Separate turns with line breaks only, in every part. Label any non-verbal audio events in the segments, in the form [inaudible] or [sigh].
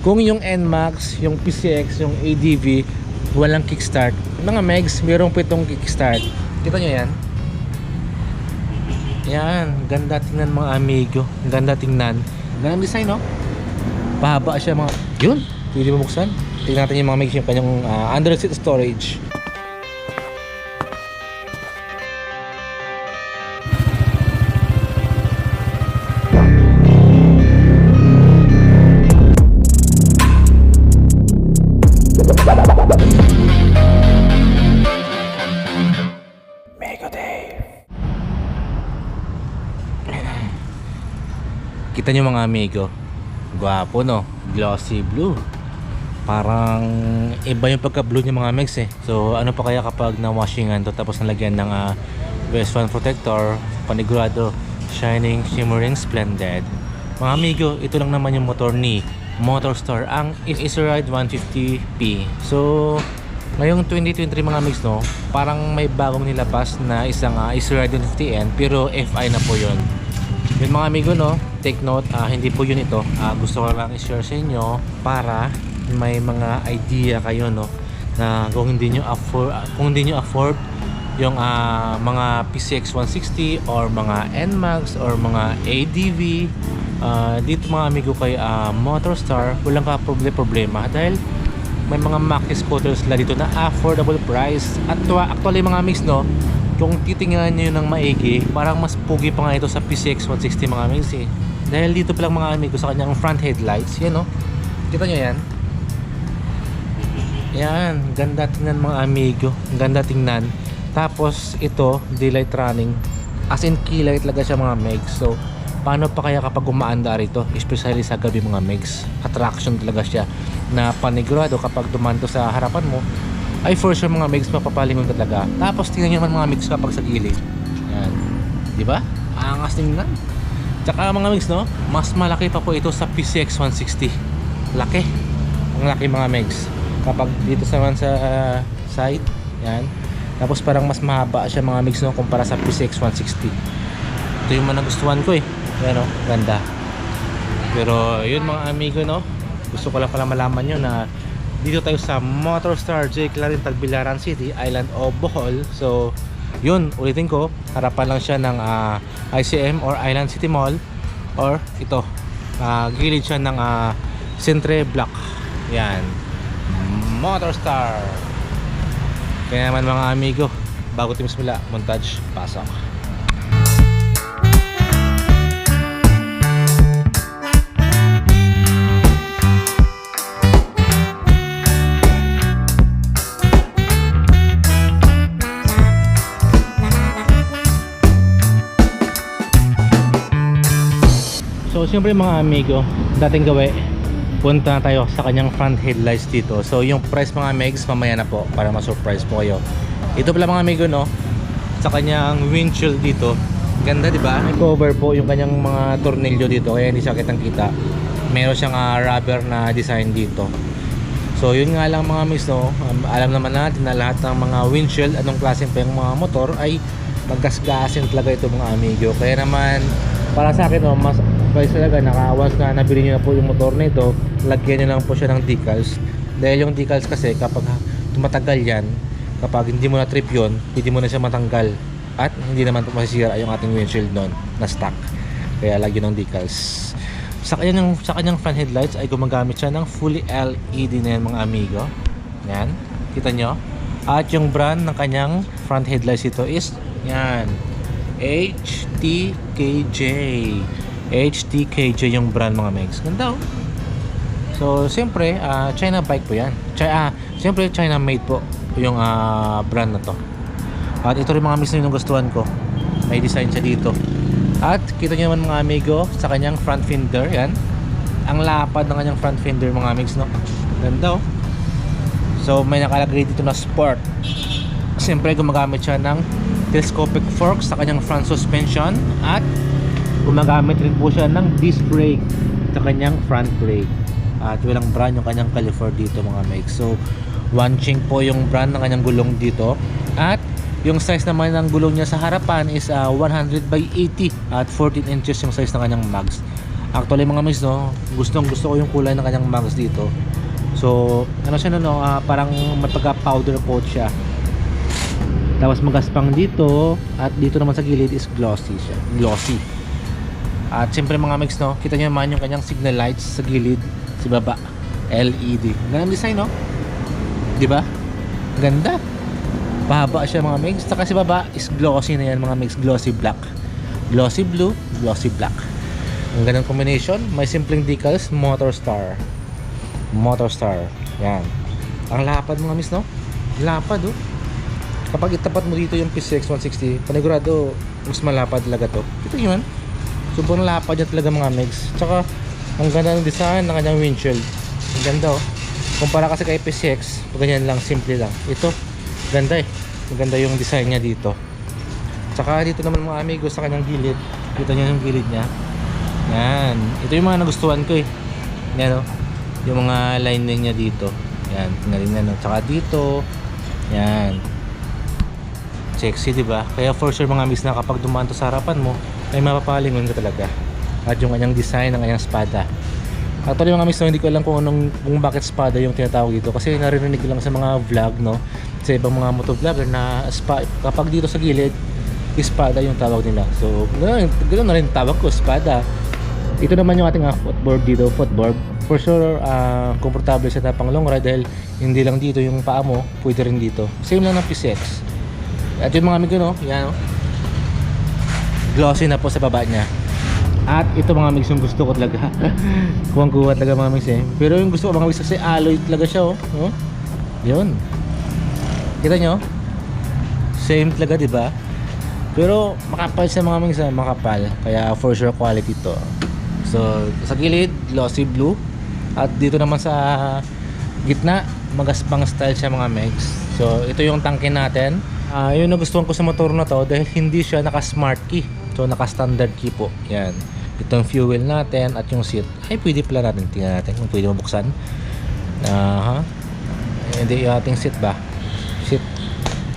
Kung yung NMAX, yung PCX, yung ADV, walang kickstart. Mga megs, mayroong pitong kickstart. Kita nyo yan? Yan, ganda tingnan mga amigo. Ganda tingnan. Ganda design, no? Pahaba siya mga... Yun, pwede mo buksan. Tingnan natin yung mga megs, yung kanyang ah, under seat storage. Kita nyo mga amigo. Gwapo no. Glossy blue. Parang iba yung pagka-blue niya mga mix eh. So ano pa kaya kapag na-washingan to tapos nalagyan ng uh, Best One Protector, panigurado, shining, shimmering, splendid. Mga amigo, ito lang naman yung motor ni Motorstar, ang Isuride 150p. So, ngayong 2023 mga mix no, parang may bagong nilabas na isang uh, Isuride 150N pero FI na po yun. Yun mga amigo no, take note, ah, hindi po yun ito. Ah, gusto ko lang i-share sa inyo para may mga idea kayo no? Na kung hindi nyo afford kung hindi nyo afford yung ah, mga PCX 160 or mga NMAX or mga ADV ah, dito mga amigo kay ah, Motorstar walang ka proble- problema. Dahil may mga maxi scooters sila dito na affordable price. At actually mga mix no kung titingnan nyo ng maigi parang mas pugi pa nga ito sa PCX 160 mga mix eh dahil dito pa lang mga amigo sa kanyang front headlights yan no kita nyo yan yan, ganda tingnan mga amigo. Ganda tingnan. Tapos ito, daylight running. As in key talaga siya mga megs. So, paano pa kaya kapag umaanda rito? Especially sa gabi mga megs. Attraction talaga siya na panigurado kapag dumanto sa harapan mo ay for sure mga megs mapapalingon talaga. Tapos tingnan nyo naman mga megs kapag sa gilid. Yan. Di ba? Angas tingnan. Tsaka mga megs no, mas malaki pa po ito sa PCX 160. Laki. Ang laki mga megs kapag dito sa naman sa uh, side yan tapos parang mas mahaba siya mga mix no kumpara sa PCX 160 ito yung mga nagustuhan ko eh yan o ganda pero yun mga amigo no gusto ko lang pala malaman nyo na dito tayo sa Motorstar J. Clarin Tagbilaran City Island of Bohol. So yun ulitin ko harapan lang siya ng ah, ICM or Island City Mall. Or ito ah, gilid siya ng uh, Centre Block. Yan. Motorstar! Kaya naman mga amigo Bago team simula Montage Pasok siyempre mga amigo Dating gawi punta na tayo sa kanyang front headlights dito. So yung price mga megs mamaya na po para ma-surprise po kayo. Ito pala mga amigo no? Sa kanyang windshield dito. Ganda di ba? May cover po yung kanyang mga tornilyo dito kaya hindi siya kitang kita meron siyang ah, rubber na design dito. So yun nga lang mga megs no? Um, alam naman natin na lahat ng mga windshield anong klase pa yung mga motor ay maggasgasin talaga ito mga amigo. Kaya naman para sa akin no, mas advice talaga naka once na nabili nyo na po yung motor nito lagyan nyo lang po siya ng decals. Dahil yung decals kasi kapag tumatagal yan kapag hindi mo na trip yun pwede mo na siya matanggal. At hindi naman po masisira yung ating windshield nun na stock. Kaya lagyan ng decals. Sa kanyang, sa kanyang front headlights ay gumagamit siya ng fully LED na yan mga amigo. Yan. Kita nyo? At yung brand ng kanyang front headlights ito is yan HTKJ HTKJ yung brand mga megs ganda oh So, siyempre, ah, China bike po yan. Ch- ah, siyempre, China made po yung ah, brand na to. At ito rin mga miss na yung gustuhan ko. May design siya dito. At kita nyo naman mga amigo sa kanyang front fender. Yan. Ang lapad ng kanyang front fender mga amigs, no? Ganda, oh. So, may nakalagay dito na sport. Siyempre, gumagamit siya ng telescopic forks sa kanyang front suspension. At gumagamit rin po siya ng disc brake sa kanyang front brake at walang brand yung kanyang caliper dito mga Mike so one chink po yung brand ng kanyang gulong dito at yung size naman ng gulong niya sa harapan is ah, 100 by 80 at 14 inches yung size ng kanyang mags Actually mga miss no, gustong gusto ko yung kulay ng kanyang mags dito. So, ano siya no, no ah, parang may pagka powder coat siya. Tapos magaspang dito at dito naman sa gilid is glossy siya. Glossy. At siyempre mga mix no, kita niyo naman yung kanyang signal lights sa gilid, sa baba. LED. Ganang design no? 'Di ba? Ganda. Pahaba siya mga mix. Saka sa baba is glossy na yan mga mix. Glossy black. Glossy blue, glossy black. Ang ganang combination. May simpleng decals, Motor Star. Motor Star. Yan. Ang lapad mga miss no? Lapad oh. Kapag itapat mo dito yung PCX 160, panigurado mas malapad talaga to. Ito yun. Sobrang lapad yan talaga mga mix. Tsaka ang ganda ng design ng kanyang windshield. Ang ganda oh. Kumpara kasi kay PCX, ganyan lang, simple lang. Ito, ganda eh. Maganda yung design niya dito. Tsaka dito naman mga amigo sa kanyang gilid. Kita niyo yung gilid niya. Yan. Ito yung mga nagustuhan ko eh. Yan oh. Yung mga lining niya dito. Yan. Tingnan niyo. Tsaka dito. Yan. Sexy, di ba? Kaya for sure mga miss na kapag dumaan to sa harapan mo, ay mapapalingon ka talaga. At yung kanyang design ng kanyang espada. Actually mga miss, no, hindi ko alam kung anong kung bakit espada yung tinatawag dito kasi naririnig ko lang sa mga vlog, no? Sa ibang mga motovlogger na spa, kapag dito sa gilid, espada yung tawag nila. So, ganoon, ganoon na rin tawag ko, espada. Ito naman yung ating uh, footboard dito, footboard. For sure, ah, komportable siya na pang long ride dahil hindi lang dito yung paa mo, pwede rin dito. Same lang ng PCX. At yung mga amigo, no? Yan, no? Glossy na po sa baba niya. At ito mga mix yung gusto ko talaga. [laughs] Kuwang-kuha talaga mga mix eh. Pero yung gusto ko mga mix kasi alloy talaga siya, oh. oh. Yun. Kita nyo? Same talaga, di ba? Pero makapal siya mga mix, ah, makapal. Kaya for sure quality to. So, sa gilid, glossy blue. At dito naman sa gitna, magaspang style siya mga mix. So, ito yung tangke natin. Ah, yun nagustuhan ko sa motor na to dahil hindi siya naka smart key. So, naka standard key po. Yan. Itong fuel natin at yung seat. Ay, pwede pala natin. Tingnan natin kung pwede mabuksan. Aha. Hindi yung ating seat ba? Seat.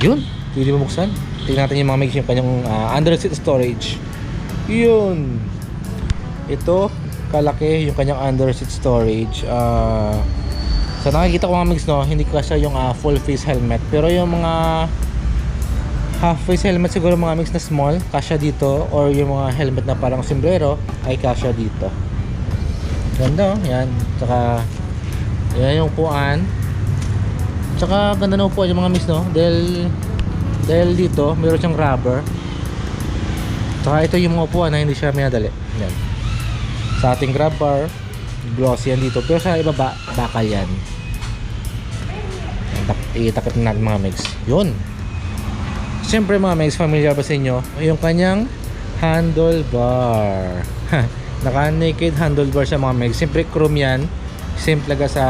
Yun. Pwede mabuksan. Tingnan natin yung mga mix yung kanyang ah, under seat storage. Yun. Ito, kalaki yung kanyang under seat storage. Ah, sa nakikita ko mga mix no, hindi kasi yung ah, full face helmet. Pero yung mga half face helmet siguro mga mix na small, kasya dito. Or yung mga helmet na parang sombrero, ay kasya dito. Ganda oh, yan. Tsaka, yan yung upuan. Tsaka ganda na upuan yung mga mix no. Dahil, dahil dito, meron siyang rubber. Tsaka ito yung mga upuan na hindi siya minadali. Yan. Sa ating grab bar, glossy yan dito. Pero sa ibaba, bakal yan. Yan, tak- Itakip na natin mga mix. Yun. Siyempre mga mix, familiar ba sa inyo? Yung kanyang handlebar. [laughs] Naka-naked handlebar siya mga mix. Siyempre chrome yan. Same talaga sa,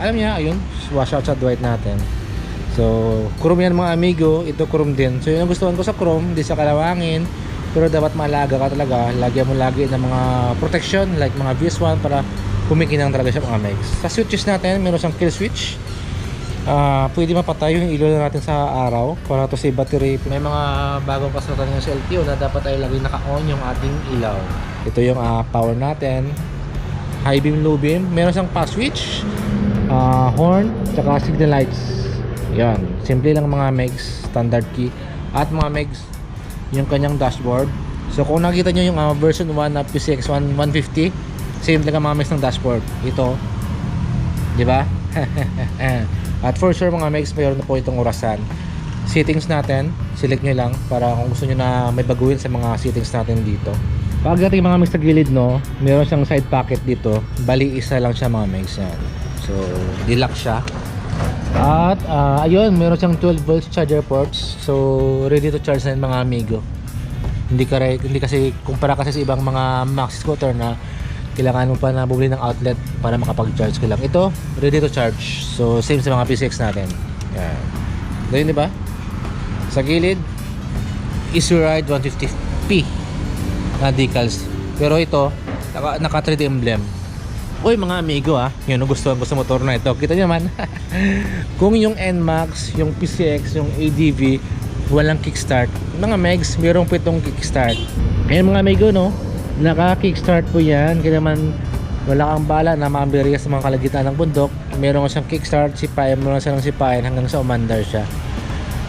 alam niya, ayun, washout sa white natin. So, chrome yan mga amigo. Ito chrome din. So, yung gustuhan ko sa chrome, hindi sa kalawangin. Pero dapat maalaga ka talaga. Lagyan mo lagi ng mga protection like mga VS1 para kumikinang talaga siya mga mix. Sa switches natin, meron siyang kill switch. Ah, pwede mapatay yung ilaw na natin sa araw para to save battery. May mga bagong kasulatan ng sa LTO na dapat ay lagi naka-on yung ating ilaw. Ito yung ah, power natin. High beam, low beam. Meron siyang pass switch, ah, horn, tsaka signal lights. Yan. Simple lang mga megs, standard key. At mga megs, yung kanyang dashboard. So kung nakita nyo yung ah, version 1 na PCX 1 150, same lang ang mga megs ng dashboard. Ito. Di ba? [laughs] At for sure mga megs, mayroon na po itong orasan. Settings natin, select nyo lang para kung gusto nyo na may baguhin sa mga settings natin dito. Pagdating mga megs sa gilid no, meron siyang side pocket dito. Bali isa lang siya mga megs. So, deluxe siya. At ah, ayun, meron siyang 12 volts charger ports. So, ready to charge na mga amigo. Hindi ka hindi kasi kumpara kasi sa ibang mga maxi scooter na kailangan mo pa na bumili ng outlet para makapag-charge ka lang. Ito, ready to charge. So, same sa mga PCX natin. Yan. Ganyan, di ba? Sa gilid, Easy Ride 150p na decals. Pero ito, naka, naka 3D emblem. Uy mga amigo ah, yun gusto ko sa motor na ito. Kita nyo naman. [laughs] Kung yung NMAX, yung PCX, yung ADV, walang kickstart. Mga megs, mayroong pitong kickstart. Ngayon mga amigo no, Naka-kickstart po yan. Kaya naman wala kang bala na maambiriya sa mga kalagitnaan ng bundok. Meron siyang kickstart, sipayan mo lang siya ng sipayan hanggang sa umandar siya.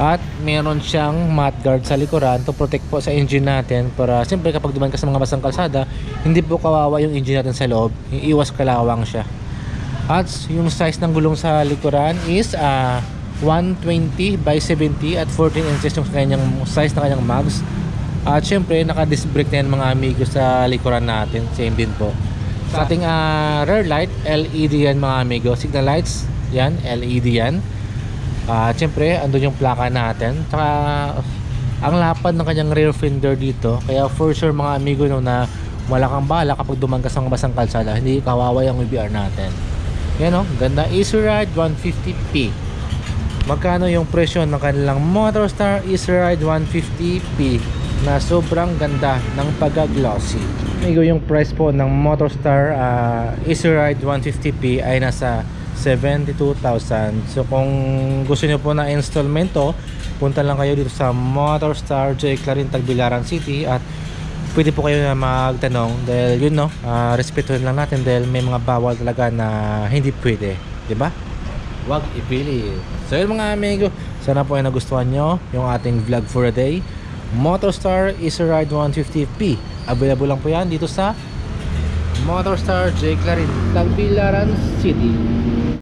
At meron siyang mat guard sa likuran to protect po sa engine natin para siyempre kapag duman ka sa mga basang kalsada, hindi po kawawa yung engine natin sa loob. Iiwas kalawang siya. At yung size ng gulong sa likuran is ah 120 by 70 at 14 inches yung kanyang size na kanyang mags. At syempre, naka-disc brake na yan mga amigo sa likuran natin. Same din po. Sa ating ah, rear light, LED yan mga amigo. Signal lights, yan, LED yan. At syempre, andun yung plaka natin. Tsaka, ang lapad ng kanyang rear fender dito. Kaya for sure mga amigo no, na wala kang bala kapag duman ka sa basang kalsada, hindi kawawa yung UBR natin. Yan o, ganda. Easy Ride 150p. Magkano yung presyo ng kanilang Motorstar Easy Ride 150p na sobrang ganda ng pagka-glossy. Amigo, yung price po ng Motorstar uh, Easy Ride 150p ay nasa 72,000. So kung gusto niyo po na installment to, punta lang kayo dito sa Motorstar J. Clarin Tagbilaran City at pwede po kayo na magtanong dahil yun no, uh, respetuhin lang natin dahil may mga bawal talaga na hindi pwede, 'di ba? Huwag ipili. So yun mga amigo, sana po ay nagustuhan nyo yung ating vlog for a day. Motorstar Easy Ride 150p. Available lang po yan dito sa Motorstar J. Clarin, Tagbilaran City.